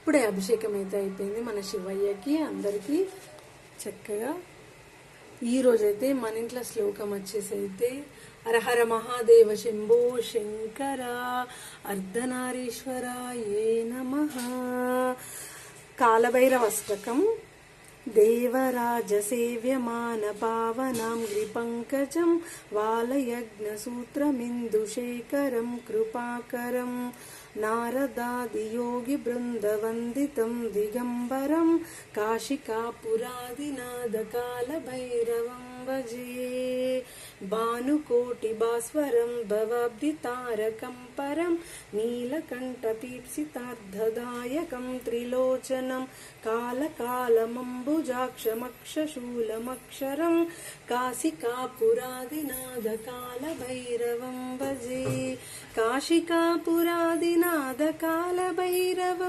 ఇప్పుడే అభిషేకం అయితే అయిపోయింది మన శివయ్యకి అందరికీ చక్కగా. ఈరోజైతే మన ఇంట్లో శ్లోకం వచ్చేసి అయితే హరహర మహాదేవ శంభో శంకర అర్ధనారీశ్వర ఏ నమ కాలభైరవష్టకం పావనాం గిరిపంకజం వాలయజ్ఞసూత్రమిందుశేఖరం కృపాకరం నారదాదియోగి బృందవందితం దిగంబరం కాశికాపురాదినాదకాలభైరవం భజే భానుకోటి భాస్వరం భవాబ్ది తారకం పరం నీలకంఠపీప్సితార్థదాయకం త్రిలోచనం కాలకాలమంబుజాక్షమక్షశూలమక్షరం కాశికాపురాదినాదకాలభైరవం భజే కాశికాపురాదినాదకాలభైరవం